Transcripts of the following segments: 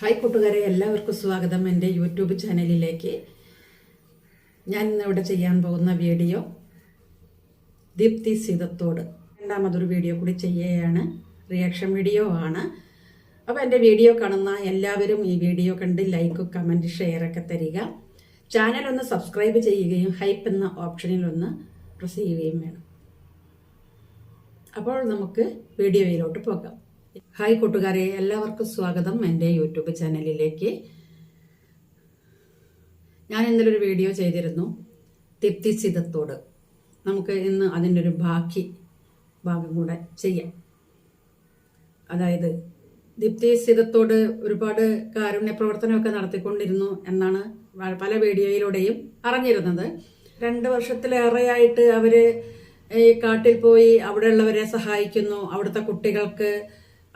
Hi കൂട്ടുകാരെ എല്ലാവർക്കും സ്വാഗതം എന്റെ യൂട്യൂബ് ചാനലിലേക്ക്. ഞാൻ ഇന്നിവിടെ ചെയ്യാൻ പോകുന്ന വീഡിയോ ദീപ്തി സീതത്തോട്. രണ്ടാമതൊരു വീഡിയോ കൂടി ചെയ്യുകയാണ്. റിയാക്ഷൻ വീഡിയോ ആണ്. അപ്പോൾ എന്റെ വീഡിയോ കാണുന്ന എല്ലാവരും ഈ വീഡിയോ കണ്ട് ലൈക്ക് കമന്റ് ഷെയർ ഒക്കെ തരിക. ചാനൽ ഒന്ന് സബ്സ്ക്രൈബ് ചെയ്യുകയും ഹൈപ്പ് എന്ന ഓപ്ഷനിൽ ഒന്ന് പ്രസ് ചെയ്യുകയും വേണം. അപ്പോൾ നമുക്ക് വീഡിയോയിലോട്ട് പോകാം. ഹായ് കൂട്ടുകാരെ എല്ലാവർക്കും സ്വാഗതം എന്റെ യൂട്യൂബ് ചാനലിലേക്ക്. ഞാൻ ഇന്നലെ ഒരു വീഡിയോ ചെയ്തിരുന്നു തിപ്തിസിതത്തോട് നമുക്ക് ഇന്ന് അതിന്റെ ഒരു ബാക്കി ഭാഗം കൂടെ ചെയ്യാം. അതായത് ദീപ്തി സിതത്തോട് ഒരുപാട് കാരുണ്യ പ്രവർത്തനമൊക്കെ നടത്തിക്കൊണ്ടിരുന്നു എന്നാണ് പല വീഡിയോയിലൂടെയും അറിഞ്ഞിരുന്നത്. രണ്ട് വർഷത്തിലേറെയായിട്ട് അവർ ഈ കാട്ടിൽ പോയി അവിടെയുള്ളവരെ സഹായിക്കുന്നു അവിടുത്തെ കുട്ടികൾക്ക്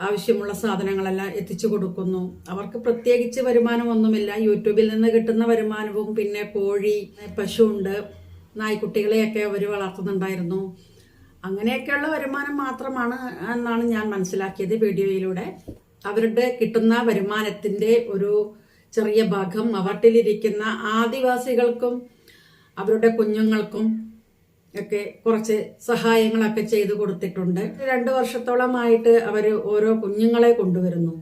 ആവശ്യമുള്ള സാധനങ്ങളെല്ലാം എത്തിച്ചു കൊടുക്കുന്നു. അവർക്ക് പ്രത്യേകിച്ച് വരുമാനമൊന്നുമില്ല. യൂട്യൂബിൽ നിന്ന് കിട്ടുന്ന വരുമാനവും പിന്നെ കോഴി പശുവുണ്ട്. നായ്ക്കുട്ടികളെയൊക്കെ അവർ വളർത്തുന്നുണ്ടായിരുന്നു. അങ്ങനെയൊക്കെയുള്ള വരുമാനം മാത്രമാണ് എന്നാണ് ഞാൻ മനസ്സിലാക്കിയത് വീഡിയോയിലൂടെ. അവരുടെ കിട്ടുന്ന വരുമാനത്തിന്റെ ഒരു ചെറിയ ഭാഗം അവട്ടിലിരിക്കുന്ന ആദിവാസികൾക്കും അവരുടെ കുഞ്ഞുങ്ങൾക്കും ഒക്കെ കുറച്ച് സഹായങ്ങളൊക്കെ ചെയ്തു കൊടുത്തിട്ടുണ്ട്. രണ്ട് വർഷത്തോളമായിട്ട് അവർ ഓരോ കുഞ്ഞുങ്ങളെ കൊണ്ടുവരുന്നു.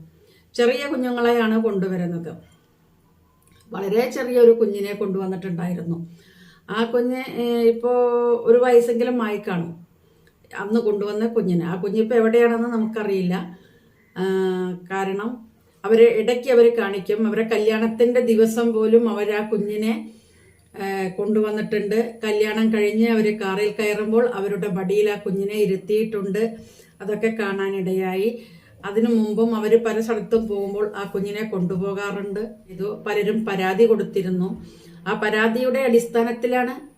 ചെറിയ കുഞ്ഞുങ്ങളെയാണ് കൊണ്ടുവരുന്നത്. വളരെ ചെറിയൊരു കുഞ്ഞിനെ കൊണ്ടുവന്നിട്ടുണ്ടായിരുന്നു. ആ കുഞ്ഞ് ഇപ്പോൾ ഒരു വയസ്സെങ്കിലും ആയി കാണും അന്ന് കൊണ്ടുവന്ന കുഞ്ഞിന്. ആ കുഞ്ഞിപ്പോൾ എവിടെയാണെന്ന് നമുക്കറിയില്ല. കാരണം അവർ ഇടയ്ക്ക് അവർ കാണിക്കും. അവരെ കല്യാണത്തിന്റെ ദിവസം പോലും അവർ ആ കുഞ്ഞിനെ കൊണ്ടുവന്നിട്ടുണ്ട്. കല്യാണം കഴിഞ്ഞ് അവർ കാറിൽ കയറുമ്പോൾ അവരുടെ മടിയിൽ ആ കുഞ്ഞിനെ ഇരുത്തിയിട്ടുണ്ട്. അതൊക്കെ കാണാനിടയായി. അതിനു മുമ്പും അവർ പല സ്ഥലത്തും പോകുമ്പോൾ ആ കുഞ്ഞിനെ കൊണ്ടുപോകാറുണ്ട്. ഇത് പലരും പരാതി കൊടുത്തിരുന്നു. ആ പരാതിയുടെ അടിസ്ഥാനത്തിലാണ്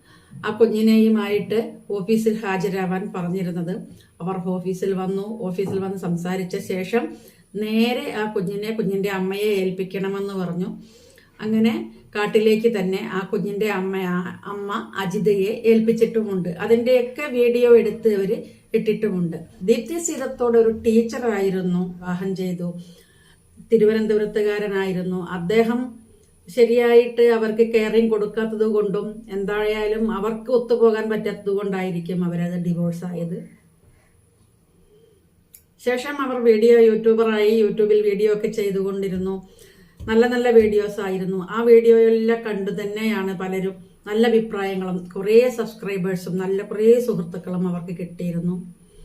ആ കുഞ്ഞിനെയുമായിട്ട് ഓഫീസിൽ ഹാജരാവാൻ പറഞ്ഞിരുന്നത്. അവർ ഓഫീസിൽ വന്നു. ഓഫീസിൽ വന്ന് സംസാരിച്ച ശേഷം നേരെ ആ കുഞ്ഞിനെ കുഞ്ഞിന്റെ അമ്മയെ ഏൽപ്പിക്കണമെന്ന് പറഞ്ഞു. അങ്ങനെ കാട്ടിലേക്ക് തന്നെ ആ കുഞ്ഞിന്റെ അമ്മ അമ്മ അജിതയെ ഏൽപ്പിച്ചിട്ടുമുണ്ട്. അതിന്റെയൊക്കെ വീഡിയോ എടുത്ത് അവർ ഇട്ടിട്ടുമുണ്ട്. ദീപ്തി സീതത്തോട് ഒരു ടീച്ചറായിരുന്നു വിവാഹം ചെയ്തു. തിരുവനന്തപുരത്തുകാരനായിരുന്നു. അദ്ദേഹം ശരിയായിട്ട് അവർക്ക് കെയറിങ് കൊടുക്കാത്തത് കൊണ്ടും എന്തായാലും അവർക്ക് ഒത്തുപോകാൻ പറ്റാത്തത് കൊണ്ടായിരിക്കും അവരത് ഡിവോഴ്സ് ആയത്. ശേഷം അവർ വീഡിയോ യൂട്യൂബറായി യൂട്യൂബിൽ വീഡിയോ ഒക്കെ ചെയ്തുകൊണ്ടിരുന്നു. നല്ല നല്ല വീഡിയോസ് ആയിരുന്നു. ആ വീഡിയോയെല്ലാം കണ്ടു തന്നെയാണ് പലരും നല്ല അഭിപ്രായങ്ങളും കുറേ സബ്സ്ക്രൈബേഴ്സും നല്ല കുറേ സുഹൃത്തുക്കളും അവർക്ക് കിട്ടിയിരുന്നു.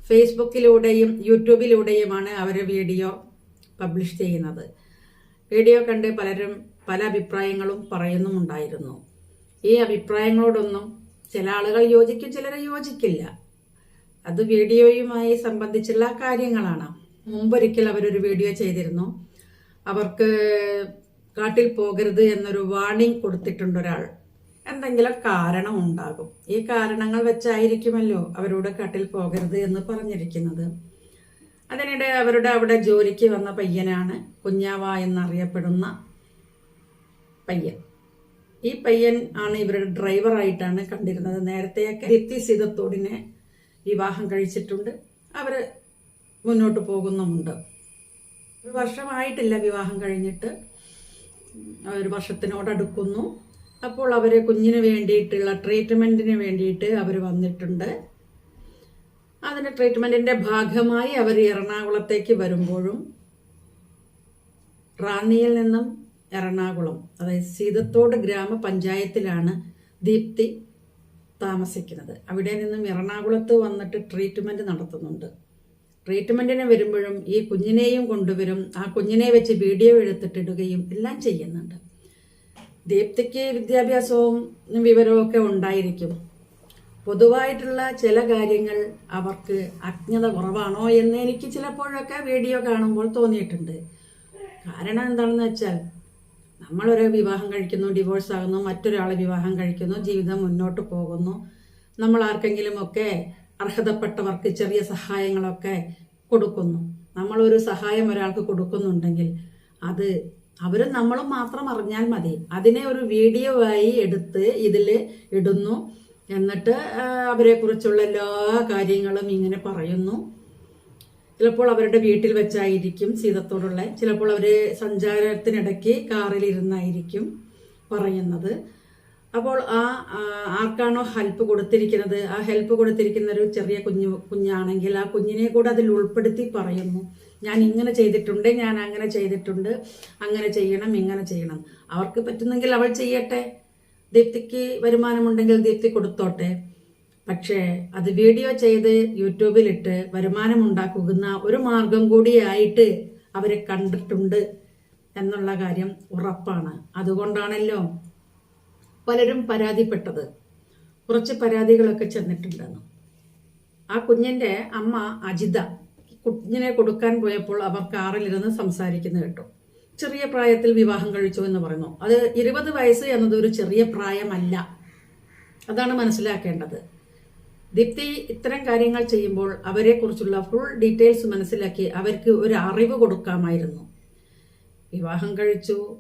ഫേസ്ബുക്കിലൂടെയും യൂട്യൂബിലൂടെയുമാണ് അവർ വീഡിയോ പബ്ലിഷ് ചെയ്യുന്നത്. വീഡിയോ കണ്ട് പലരും പല അഭിപ്രായങ്ങളും പറയുന്നുമുണ്ടായിരുന്നു ഈ അഭിപ്രായങ്ങളോടൊന്നും ചില ആളുകൾ യോജിക്കും ചിലരെ യോജിക്കില്ല. അത് വീഡിയോയുമായി സംബന്ധിച്ചുള്ള കാര്യങ്ങളാണ്. മുമ്പൊരിക്കൽ അവരൊരു വീഡിയോ ചെയ്തിരുന്നു. അവർക്ക് കാട്ടിൽ പോകരുത് എന്നൊരു വാണിംഗ് കൊടുത്തിട്ടുണ്ട് ഒരാൾ. എന്തെങ്കിലും കാരണം ഉണ്ടാകും. ഈ കാരണങ്ങൾ വെച്ചായിരിക്കുമല്ലോ അവരോട് കാട്ടിൽ പോകരുത് എന്ന് പറഞ്ഞിരിക്കുന്നത്. അതിനിടെ അവരുടെ അവിടെ ജോലിക്ക് വന്ന പയ്യനാണ് കുഞ്ഞാവ എന്നറിയപ്പെടുന്ന പയ്യൻ. ഈ പയ്യൻ ആണ് ഇവരുടെ ഡ്രൈവറായിട്ടാണ് കണ്ടിരുന്നത്. നേരത്തെയൊക്കെ ദീപ്തി സീതത്തോടിനെ വിവാഹം കഴിച്ചിട്ടുണ്ട്. അവർ മുന്നോട്ട് പോകുന്നുമുണ്ട്. ഒരു വർഷമായിട്ടില്ല വിവാഹം കഴിഞ്ഞിട്ട്. ഒരു വർഷത്തിനോടടുക്കുന്നു അപ്പോൾ അവർ കുഞ്ഞിന് വേണ്ടിയിട്ടുള്ള ട്രീറ്റ്മെന്റിന് വേണ്ടിയിട്ട് അവർ വന്നിട്ടുണ്ട്. അതിന് ട്രീറ്റ്മെന്റിന്റെ ഭാഗമായി അവർ എറണാകുളത്തേക്ക് വരുമ്പോഴും റാന്നിയിൽ നിന്നും എറണാകുളം അതായത് സീതത്തോട് ഗ്രാമപഞ്ചായത്തിലാണ് ദീപ്തി താമസിക്കുന്നത്. അവിടെ നിന്നും എറണാകുളത്ത് വന്നിട്ട് ട്രീറ്റ്മെന്റ് നടത്തുന്നുണ്ട്. ട്രീറ്റ്മെന്റിന് വരുമ്പോഴും ഈ കുഞ്ഞിനെയും കൊണ്ടുവരും ആ കുഞ്ഞിനെ വെച്ച് വീഡിയോ എടുത്തിട്ടിടുകയും എല്ലാം ചെയ്യുന്നുണ്ട്. ദീപ്തിക്ക് വിദ്യാഭ്യാസവും വിവരവും ഒക്കെ ഉണ്ടായിരിക്കും. പൊതുവായിട്ടുള്ള ചില കാര്യങ്ങൾ അവർക്ക് അജ്ഞത കുറവാണോ എന്ന് എനിക്ക് ചിലപ്പോഴൊക്കെ വീഡിയോ കാണുമ്പോൾ തോന്നിയിട്ടുണ്ട്. കാരണം എന്താണെന്ന് വെച്ചാൽ നമ്മളൊരു വിവാഹം കഴിക്കുന്നു ഡിവോഴ്സ് ആകുന്നു മറ്റൊരാളെ വിവാഹം കഴിക്കുന്നു ജീവിതം മുന്നോട്ട് പോകുന്നു. നമ്മൾ ആർക്കെങ്കിലും ഒക്കെ അർഹതപ്പെട്ടവർക്ക് ചെറിയ സഹായങ്ങളൊക്കെ കൊടുക്കുന്നു. നമ്മളൊരു സഹായം ഒരാൾക്ക് കൊടുക്കുന്നുണ്ടെങ്കിൽ അത് അവരും നമ്മളും മാത്രം അറിഞ്ഞാൽ മതി. അതിനെ ഒരു വീഡിയോ ആയി എടുത്ത് ഇതിൽ ഇടുന്നു. എന്നിട്ട് അവരെക്കുറിച്ചുള്ള എല്ലാ കാര്യങ്ങളും ഇങ്ങനെ പറയുന്നു. ചിലപ്പോൾ അവരുടെ വീട്ടിൽ വെച്ചായിരിക്കും സീതത്തോടുള്ള ചിലപ്പോൾ അവർ സഞ്ചാരത്തിനിടയ്ക്ക് കാറിലിരുന്നായിരിക്കും പറയുന്നത്. അപ്പോൾ ആ ആർക്കാണോ ഹെൽപ്പ് കൊടുത്തിരിക്കുന്നത്? ആ ഹെൽപ്പ് കൊടുത്തിരിക്കുന്ന ഒരു ചെറിയ കുഞ്ഞു കുഞ്ഞാണെങ്കിൽ ആ കുഞ്ഞിനെ കൂടെ അതിൽ ഉൾപ്പെടുത്തി പറയുന്നു. ഞാൻ ഇങ്ങനെ ചെയ്തിട്ടുണ്ട് ഞാൻ അങ്ങനെ ചെയ്തിട്ടുണ്ട്. അങ്ങനെ ചെയ്യണം ഇങ്ങനെ ചെയ്യണം. അവർക്ക് പറ്റുന്നെങ്കിൽ അവൾ ചെയ്യട്ടെ. ദീപ്തിക്ക് വരുമാനമുണ്ടെങ്കിൽ ദീപ്തി കൊടുത്തോട്ടെ. പക്ഷേ അത് വീഡിയോ ചെയ്ത് യൂട്യൂബിലിട്ട് വരുമാനമുണ്ടാക്കുന്ന ഒരു മാർഗം കൂടിയായിട്ട് അവരെ കണ്ടിട്ടുണ്ട് എന്നുള്ള കാര്യം ഉറപ്പാണ്. അതുകൊണ്ടാണല്ലോ പലരും പരാതിപ്പെട്ടത്. കുറച്ച് പരാതികളൊക്കെ ചെന്നിട്ടുണ്ടെന്ന്. ആ കുഞ്ഞിന്റെ അമ്മ അജിത കുഞ്ഞിനെ കൊടുക്കാൻ പോയപ്പോൾ അവർ കാറിലിരുന്ന് സംസാരിക്കുന്നത് കേട്ടു. ചെറിയ പ്രായത്തിൽ വിവാഹം കഴിച്ചു എന്ന് പറഞ്ഞു അത് ഇരുപത് വയസ്സ് എന്നത് ഒരു ചെറിയ പ്രായമല്ല. അതാണ് മനസ്സിലാക്കേണ്ടത്. ദീപ്തി ഇത്തരം കാര്യങ്ങൾ ചെയ്യുമ്പോൾ അവരെക്കുറിച്ചുള്ള ഫുൾ ഡീറ്റെയിൽസ് മനസ്സിലാക്കി അവർക്ക് ഒരു അറിവ് കൊടുക്കാമായിരുന്നു. വിവാഹം കഴിച്ചു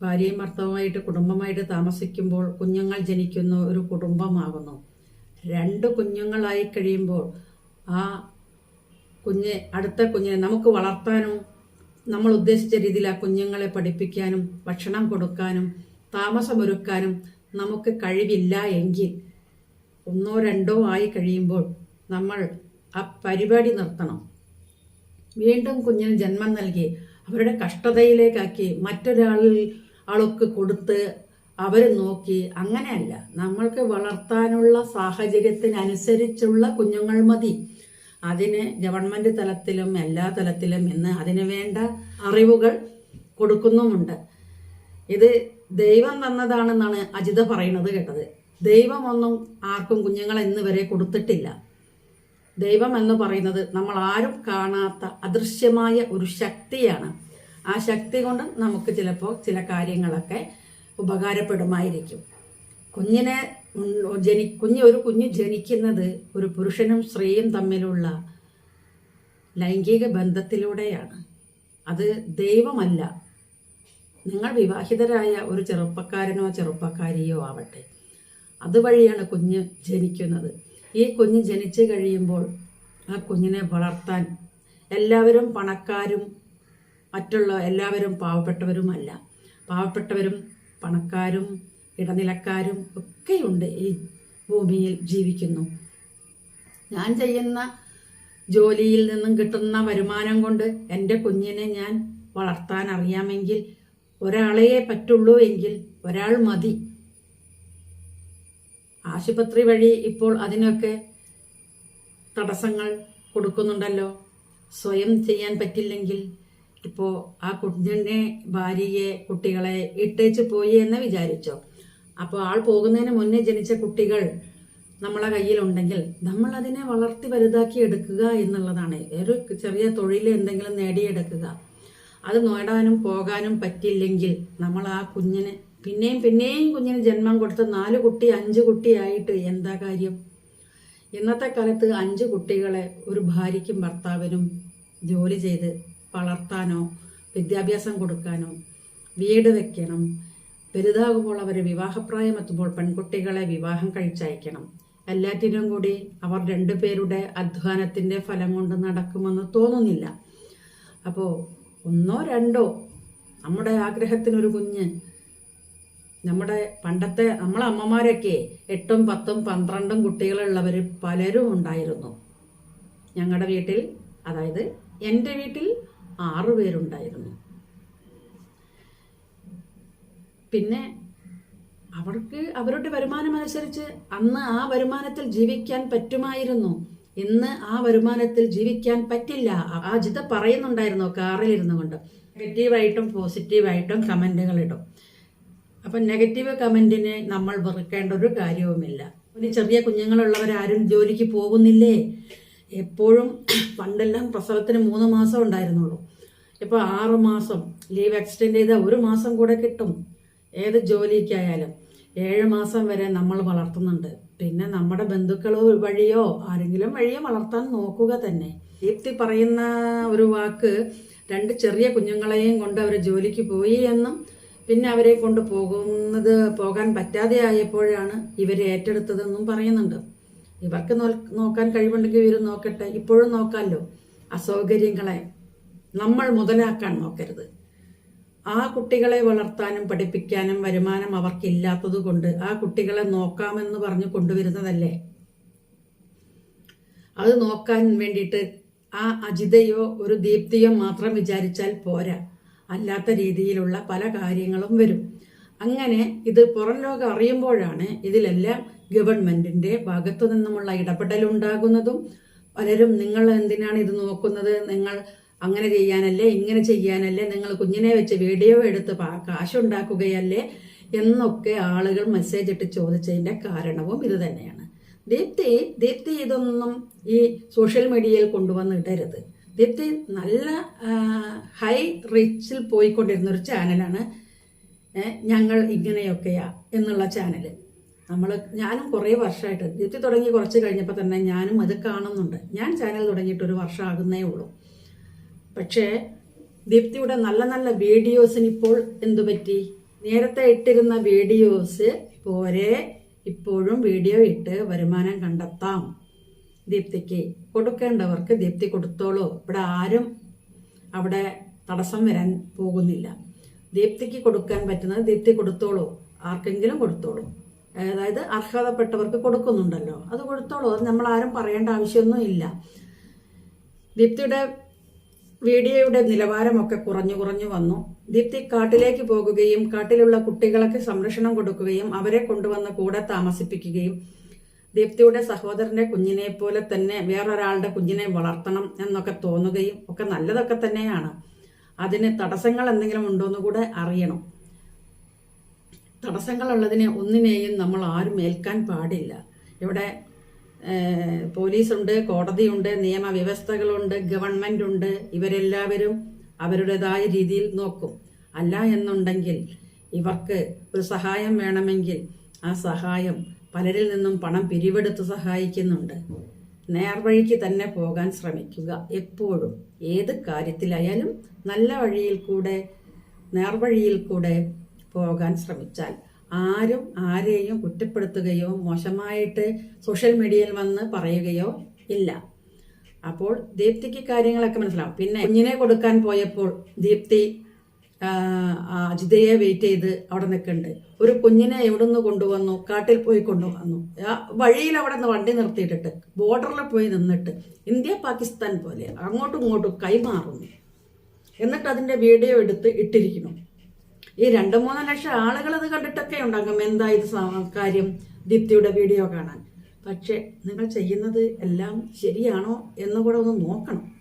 ഭാര്യയും ഭർത്താവുമായിട്ട് കുടുംബമായിട്ട് താമസിക്കുമ്പോൾ കുഞ്ഞുങ്ങൾ ജനിക്കുന്ന ഒരു കുടുംബമാകുന്നു. രണ്ട് കുഞ്ഞുങ്ങളായി കഴിയുമ്പോൾ ആ കുഞ്ഞ് അടുത്ത കുഞ്ഞിനെ നമുക്ക് വളർത്താനും നമ്മൾ ഉദ്ദേശിച്ച രീതിയിൽ ആ കുഞ്ഞുങ്ങളെ പഠിപ്പിക്കാനും ഭക്ഷണം കൊടുക്കാനും താമസമൊരുക്കാനും നമുക്ക് കഴിവില്ല എങ്കിൽ ഒന്നോ രണ്ടോ ആയി കഴിയുമ്പോൾ നമ്മൾ ആ പരിപാടി നിർത്തണം. വീണ്ടും കുഞ്ഞിന് ജന്മം നൽകി അവരുടെ കഷ്ടതയിലേക്കാക്കി മറ്റൊരാളിൽ ആൾക്ക് കൊടുത്ത് അവർ നോക്കി. അങ്ങനെയല്ല. നമ്മൾക്ക് വളർത്താനുള്ള സാഹചര്യത്തിനനുസരിച്ചുള്ള കുഞ്ഞുങ്ങൾ മതി. അതിന് ഗവൺമെന്റ് തലത്തിലും എല്ലാ തലത്തിലും ഇന്ന് അതിന് വേണ്ട അറിവുകൾ കൊടുക്കുന്നുമുണ്ട്. ഇത് ദൈവം തന്നതാണെന്നാണ് അജിത പറയുന്നത് കേട്ടത്. ദൈവമൊന്നും ആർക്കും കുഞ്ഞുങ്ങളെ ഇന്ന് വരെ കൊടുത്തിട്ടില്ല. ദൈവം എന്ന് പറയുന്നത് നമ്മൾ ആരും കാണാത്ത അദൃശ്യമായ ഒരു ശക്തിയാണ്. ആ ശക്തി കൊണ്ട് നമുക്ക് ചിലപ്പോൾ ചില കാര്യങ്ങളൊക്കെ ഉപകാരപ്പെടുമായിരിക്കും. കുഞ്ഞിനെ ജനി കുഞ്ഞ് ഒരു കുഞ്ഞ് ജനിക്കുന്നത് ഒരു പുരുഷനും സ്ത്രീയും തമ്മിലുള്ള ലൈംഗിക ബന്ധത്തിലൂടെയാണ്. അത് ദൈവമല്ല. നിങ്ങൾ വിവാഹിതരായ ഒരു ചെറുപ്പക്കാരനോ ചെറുപ്പക്കാരിയോ ആവട്ടെ. അതുവഴിയാണ് കുഞ്ഞ് ജനിക്കുന്നത്. ഈ കുഞ്ഞ് ജനിച്ചു കഴിയുമ്പോൾ ആ കുഞ്ഞിനെ വളർത്താൻ എല്ലാവരും പണക്കാരും മറ്റുള്ള എല്ലാവരും പാവപ്പെട്ടവരുമല്ല പാവപ്പെട്ടവരും പണക്കാരും ഇടനിലക്കാരും ഒക്കെയുണ്ട് ഈ ഭൂമിയിൽ ജീവിക്കുന്നു. ഞാൻ ചെയ്യുന്ന ജോലിയിൽ നിന്നും കിട്ടുന്ന വരുമാനം കൊണ്ട് എന്റെ കുഞ്ഞിനെ ഞാൻ വളർത്താൻ അറിയാമെങ്കിൽ ഒരാളെ പറ്റുള്ളൂ എങ്കിൽ ഒരാൾ മതി. ആശുപത്രി വഴി ഇപ്പോൾ അതിനൊക്കെ തടസ്സങ്ങൾ കൊടുക്കുന്നുണ്ടല്ലോ. സ്വയം ചെയ്യാൻ പറ്റില്ലെങ്കിൽ ഇപ്പോൾ ആ കുഞ്ഞിനെ ഭാര്യയെ കുട്ടികളെ ഇട്ടേച്ച് പോയി എന്ന് വിചാരിച്ചോ? അപ്പോൾ ആൾ പോകുന്നതിന് മുന്നേ ജനിച്ച കുട്ടികൾ നമ്മളെ കയ്യിലുണ്ടെങ്കിൽ നമ്മൾ അതിനെ വളർത്തി വലുതാക്കി എടുക്കുക എന്നുള്ളതാണ്. ഒരു ചെറിയ തൊഴിൽ എന്തെങ്കിലും നേടിയെടുക്കുക. അത് നേടാനും പോകാനും പറ്റില്ലെങ്കിൽ നമ്മൾ ആ കുഞ്ഞിന് പിന്നെയും പിന്നെയും കുഞ്ഞിന് ജന്മം കൊടുത്ത് നാല് കുട്ടി അഞ്ച് കുട്ടിയായിട്ട് എന്താ കാര്യം? ഇന്നത്തെ കാലത്ത് അഞ്ച് കുട്ടികളെ ഒരു ഭാര്യയ്ക്കും ഭർത്താവിനും ജോലി ചെയ്ത് വളർത്താനോ വിദ്യാഭ്യാസം കൊടുക്കാനോ വീട് വെക്കണം. വലുതാകുമ്പോൾ അവർ വിവാഹപ്രായം എത്തുമ്പോൾ പെൺകുട്ടികളെ വിവാഹം കഴിച്ചയക്കണം. എല്ലാറ്റിനും കൂടി അവർ രണ്ടുപേരുടെ അധ്വാനത്തിന്റെ ഫലം കൊണ്ട് നടക്കുമെന്ന് തോന്നുന്നില്ല. അപ്പോൾ ഒന്നോ രണ്ടോ നമ്മുടെ ആഗ്രഹത്തിനൊരു കുഞ്ഞ് നമ്മുടെ പണ്ടത്തെ നമ്മളെ അമ്മമാരൊക്കെ എട്ടും പത്തും പന്ത്രണ്ടും കുട്ടികളുള്ളവർ പലരും ഉണ്ടായിരുന്നു. ഞങ്ങളുടെ വീട്ടിൽ അതായത് എന്റെ വീട്ടിൽ ആറു പേരുണ്ടായിരുന്നു. പിന്നെ അവർക്ക് അവരുടെ വരുമാനം അനുസരിച്ച് അന്ന് ആ വരുമാനത്തിൽ ജീവിക്കാൻ പറ്റുമായിരുന്നു. ഇന്ന് ആ വരുമാനത്തിൽ ജീവിക്കാൻ പറ്റില്ല. ആ ജിത പറയുന്നുണ്ടായിരുന്നു കാറിൽ ഇരുന്നു കൊണ്ട്. നെഗറ്റീവായിട്ടും പോസിറ്റീവായിട്ടും കമന്റുകൾ ഇടും. അപ്പം നെഗറ്റീവ് കമന്റിനെ നമ്മൾ വെറുക്കേണ്ട ഒരു കാര്യവുമില്ല. ഒരു ചെറിയ കുഞ്ഞുങ്ങളുള്ളവരാരും ജോലിക്ക് പോകുന്നില്ലേ? എപ്പോഴും പണ്ടെല്ലാം പ്രസവത്തിന് മൂന്ന് മാസം ഉണ്ടായിരുന്നുള്ളൂ. ഇപ്പോൾ ആറ് മാസം ലീവ് എക്സ്റ്റെൻഡ് ചെയ്താൽ ഒരു മാസം കൂടെ കിട്ടും. ഏത് ജോലിക്കായാലും. ഏഴ് മാസം വരെ നമ്മൾ വളർത്തുന്നുണ്ട്. പിന്നെ നമ്മുടെ ബന്ധുക്കൾ വഴിയോ ആരെങ്കിലും വഴിയോ വളർത്താൻ നോക്കുക തന്നെ. ദീപ്തി പറയുന്ന ഒരു വാക്ക് രണ്ട് ചെറിയ കുഞ്ഞുങ്ങളെയും കൊണ്ട് അവർ ജോലിക്ക് പോയി എന്നും പിന്നെ അവരെ കൊണ്ട് പോകുന്നത് പോകാൻ പറ്റാതെ ആയപ്പോഴാണ് ഇവരെ ഏറ്റെടുത്തതെന്നും പറയുന്നുണ്ട്. ഇവർക്ക് നോക്കാൻ കഴിവുണ്ടെങ്കിൽ ഇവർ നോക്കട്ടെ. ഇപ്പോഴും നോക്കാമല്ലോ അസൗകര്യങ്ങളെ നമ്മൾ മുതലാക്കാൻ നോക്കരുത്. ആ കുട്ടികളെ വളർത്താനും പഠിപ്പിക്കാനും വരുമാനം അവർക്കില്ലാത്തത് കൊണ്ട് ആ കുട്ടികളെ നോക്കാമെന്ന് പറഞ്ഞ് കൊണ്ടുവരുന്നതല്ലേ? അത് നോക്കാൻ വേണ്ടിയിട്ട് ആ അജിതയോ ഒരു ദീപ്തിയോ മാത്രം വിചാരിച്ചാൽ പോരാ. അല്ലാത്ത രീതിയിലുള്ള പല കാര്യങ്ങളും വരും. അങ്ങനെ ഇത് പുറം ലോകം അറിയുമ്പോഴാണ് ഇതിലെല്ലാം ഗവൺമെന്റിന്റെ ഭാഗത്തു നിന്നുമുള്ള ഇടപെടലുണ്ടാകുന്നതും പലരും നിങ്ങൾ എന്തിനാണ് ഇത് നോക്കുന്നത്? നിങ്ങൾ അങ്ങനെ ചെയ്യാനല്ലേ ഇങ്ങനെ ചെയ്യാനല്ലേ നിങ്ങൾ കുഞ്ഞിനെ വെച്ച് വീഡിയോ എടുത്ത് കാശുണ്ടാക്കുകയല്ലേ എന്നൊക്കെ ആളുകൾ മെസ്സേജ് ഇട്ട് ചോദിച്ചതിന്റെ കാരണവും ഇത് തന്നെയാണ്. ദീപ്തി ദീപ്തി ഇതൊന്നും ഈ സോഷ്യൽ മീഡിയയിൽ കൊണ്ടുവന്ന് ഇടരുത്. ദീപ്തി നല്ല ഹൈ റീച്ചിൽ പോയിക്കൊണ്ടിരുന്ന ഒരു ചാനലാണ് ഞങ്ങൾ ഇങ്ങനെയൊക്കെയാ എന്നുള്ള ചാനൽ നമ്മൾ ഞാനും കുറേ വർഷമായിട്ട് ദീപ്തി തുടങ്ങി കുറച്ച് കഴിഞ്ഞപ്പോൾ തന്നെ ഞാനും അത് കാണുന്നുണ്ട്. ഞാൻ ചാനൽ തുടങ്ങിയിട്ട് ഒരു വർഷം ആകുന്നേ ഉള്ളൂ. പക്ഷേ ദീപ്തിയുടെ നല്ല നല്ല വീഡിയോസിന് ഇപ്പോൾ എന്തു പറ്റി? നേരത്തെ ഇട്ടിരുന്ന വീഡിയോസ് പോരെ ഇപ്പോഴും വീഡിയോ ഇട്ട് വരുമാനം കണ്ടെത്താം. ദീപ്തിക്ക് കൊടുക്കേണ്ടവർക്ക് ദീപ്തി കൊടുത്തോളൂ. ഇവിടെ ആരും അവിടെ തടസ്സം വരാൻ പോകുന്നില്ല. ദീപ്തിക്ക് കൊടുക്കാൻ പറ്റുന്നത് ദീപ്തി കൊടുത്തോളൂ. ആർക്കെങ്കിലും കൊടുത്തോളൂ. അതായത് അർഹതപ്പെട്ടവർക്ക് കൊടുക്കുന്നുണ്ടല്ലോ. അത് കൊടുത്തോളൂ. അത് നമ്മൾ ആരും പറയേണ്ട ആവശ്യമൊന്നും ഇല്ല. ദീപ്തിയുടെ വീഡിയോയുടെ നിലവാരമൊക്കെ കുറഞ്ഞു കുറഞ്ഞു വന്നു. ദീപ്തി കാട്ടിലേക്ക് പോകുകയും കാട്ടിലുള്ള കുട്ടികൾക്ക് സംരക്ഷണം കൊടുക്കുകയും അവരെ കൊണ്ടുവന്ന് കൂടെ താമസിപ്പിക്കുകയും ദീപ്തിയുടെ സഹോദരന്റെ കുഞ്ഞിനെ പോലെ തന്നെ വേറൊരാളുടെ കുഞ്ഞിനെ വളർത്തണം എന്നൊക്കെ തോന്നുകയും ഒക്കെ നല്ലതൊക്കെ തന്നെയാണ്. അതിന് തടസ്സങ്ങൾ എന്തെങ്കിലും ഉണ്ടോ എന്ന് കൂടെ അറിയണം. തടസ്സങ്ങളുള്ളതിനെ ഒന്നിനെയും നമ്മൾ ആരും ഏൽക്കാൻ പാടില്ല. ഇവിടെ പോലീസുണ്ട് കോടതിയുണ്ട് നിയമവ്യവസ്ഥകളുണ്ട് ഗവൺമെന്റ് ഉണ്ട് ഇവരെല്ലാവരും അവരുടേതായ രീതിയിൽ നോക്കും. അല്ല എന്നുണ്ടെങ്കിൽ ഇവർക്ക് ഒരു സഹായം വേണമെങ്കിൽ ആ സഹായം പലരിൽ നിന്നും പണം പിരിവെടുത്ത് സഹായിക്കുന്നുണ്ട്. നേർവഴിക്ക് തന്നെ പോകാൻ ശ്രമിക്കുക എപ്പോഴും. ഏത് കാര്യത്തിലായാലും നല്ല വഴിയിൽ കൂടെ നേർവഴിയിൽ കൂടെ പോകാൻ ശ്രമിച്ചാൽ ആരും ആരെയും കുറ്റപ്പെടുത്തുകയോ മോശമായിട്ട് സോഷ്യൽ മീഡിയയിൽ വന്ന് പറയുകയോ ഇല്ല. അപ്പോൾ ദീപ്തിക്ക് കാര്യങ്ങളൊക്കെ മനസ്സിലാവും. പിന്നെ കുഞ്ഞിനെ കൊടുക്കാൻ പോയപ്പോൾ ദീപ്തി അജിതയെ വെയിറ്റ് ചെയ്ത് അവിടെ നിൽക്കുന്നുണ്ട്. ഒരു കുഞ്ഞിനെ എവിടെ നിന്ന് കൊണ്ടുവന്നു? കാട്ടിൽ പോയി കൊണ്ടുവന്നു. വഴിയിൽ അവിടെ നിന്ന് വണ്ടി നിർത്തിയിട്ടിട്ട് ബോർഡറിൽ പോയി നിന്നിട്ട് ഇന്ത്യ പാകിസ്ഥാൻ പോലെ അങ്ങോട്ടും ഇങ്ങോട്ടും കൈമാറുന്നു. എന്നിട്ട് അതിന്റെ വീഡിയോ എടുത്ത് ഇട്ടിരിക്കുന്നു. ഈ രണ്ട് മൂന്ന് ലക്ഷം ആളുകൾ ഇത് കണ്ടിട്ടൊക്കെ ഉണ്ടാകും. എന്താ ഇത് കാര്യം? ദീപ്തിയുടെ വീഡിയോ കാണാൻ. പക്ഷെ നിങ്ങൾ ചെയ്യുന്നത് എല്ലാം ശരിയാണോ എന്ന് കൂടെ ഒന്ന് നോക്കണം.